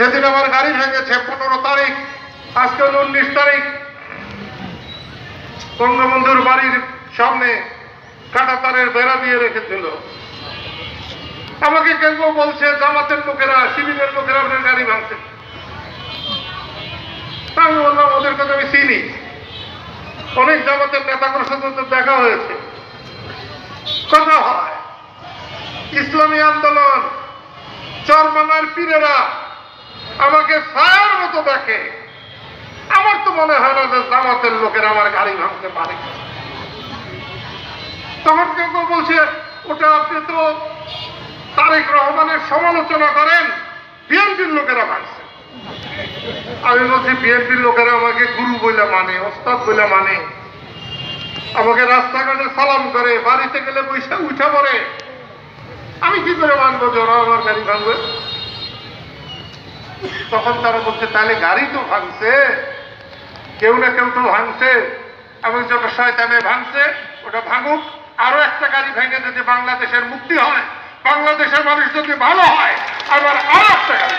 সেদিন আমার গাড়ি ভেঙেছে পনেরো তারিখ। আজকে হলো উনিশ তারিখ। বঙ্গবন্ধুর বাড়ির সামনে কাটা তারের বেড়া দিয়ে রেখেছিল। আমাকে কেউ বলছে, জামাতের লোকেরা শিবিরের লোকেরা আপনার গাড়ি ভাঙছে। আমি বললাম ওদের কথা আমি চিনি। অনেক জামাতের নেতাদের সাথে দেখা হয়েছে। কথা হয়, ইসলামী আন্দোলন, চরমানার পীরেরা আমাকে ছায়ার মতো দেখে। আমার তো মনে হয় না যে জামাতের লোকেরা আমার গাড়ি ভাঙতে পারে। তখন কেউ কেউ বলছে, ওটা আপনি তো তারেক রহমানের সমালোচনা করেন, বিএনপির লোকেরা ভাঙছে। আমি বলছি, বিএনপির লোকেরা আমাকে গুরু বলে মানে ওস্তাদ বলে মানে। আমাকে রাস্তাঘাটে সালাম করে, বাড়িতে গেলে পয়সা উঠে পড়ে। আমি কি করে মানবো যে আমার গাড়ি ভাঙবে? তখন তারা বলছে, তাহলে গাড়ি তো ভাঙছে কেউ না কেউ তো ভাঙছে এবং যেটা শয়তানে ভাঙছে, ওটা ভাঙুক আরও একটা গাড়ি ভেঙে যদি বাংলাদেশের মুক্তি হয়, বাংলাদেশের মানুষ যদি ভালো হয়, আবার আরও একটা।